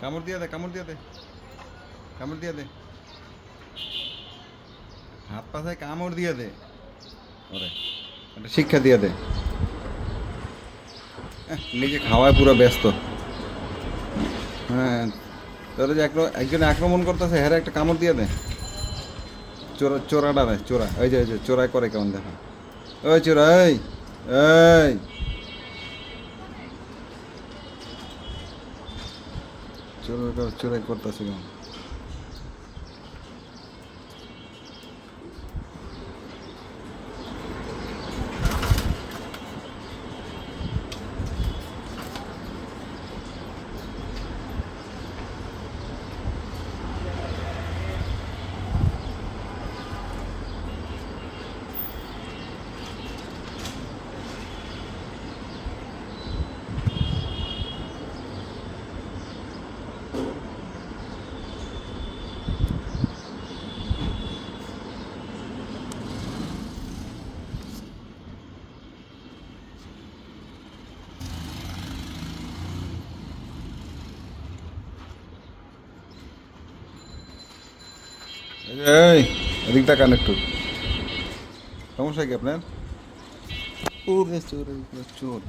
কামড় দিয়ে দে, কামড় দিয়ে দে। কামড় দিয়ে দে। হাত পাশায় কামড় দিয়ে দে। ওরে, একটা শিক্ষা দিয়ে দে। নিজে খাওয়ায় পুরো ব্যস্ত। হ্যাঁ তোর যে একজনে আক্রমণ করতেছে হ্যাঁ একটা কামড় দিয়ে দে। চোরা চোরাটা রে চোরা। ওই যে ওই যে চোরাই করে কেমন দেখা। ওই চোরা, এই এই। চোরাই কর- চোরাই এই এদিক তাকান সমস্যা কি আপনার? চোর চোর।